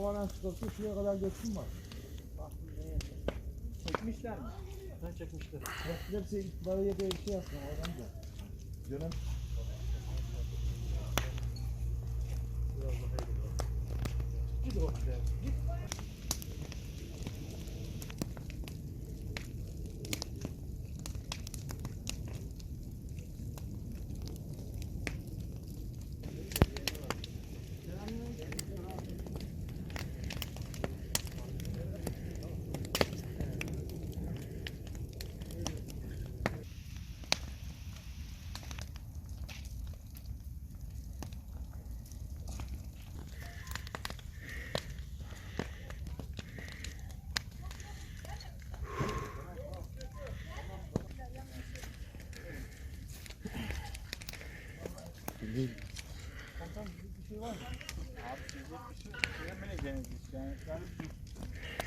Şuradan çıkartıp şuraya kadar götürüm var. Çekmişler mi? Ben çekmişler. Hepsi itibariye de bir şey yapsın oradan da. Dönem Git o güzel. Git.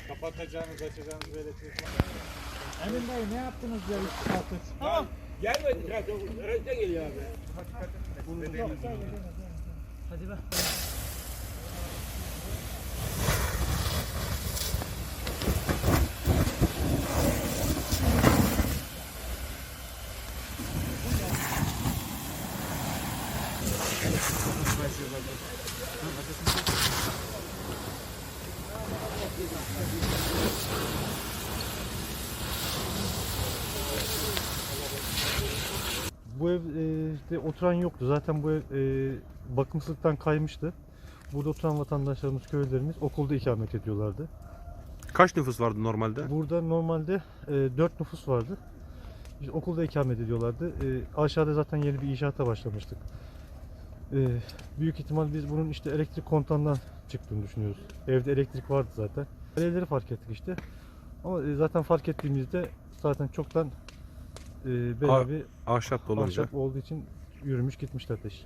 Kapatacağınız, açacağınız böyle şey. Emin dayı ne yaptınız ya üç saattir? Tamam. Gelmedi. Röntgen geliyor abi. Hadi be. Bu evde oturan yoktu. Zaten bu ev e, bakımsızlıktan kaymıştı. Burada oturan vatandaşlarımız, köylülerimiz okulda ikamet ediyorlardı. Kaç nüfus vardı normalde? Burada normalde e, 4 nüfus vardı. İşte okulda ikamet ediyorlardı. E, aşağıda zaten yeni bir inşaata başlamıştık. E, büyük ihtimal biz bunun işte elektrik kontağından çıktığını düşünüyoruz. Evde elektrik vardı zaten. Evleri fark ettik işte. Ama e, zaten fark ettiğimizde zaten çoktan e, Ha- bir Ahşap dolunca. ahşap olduğu için yürümüş gitmişler ateş.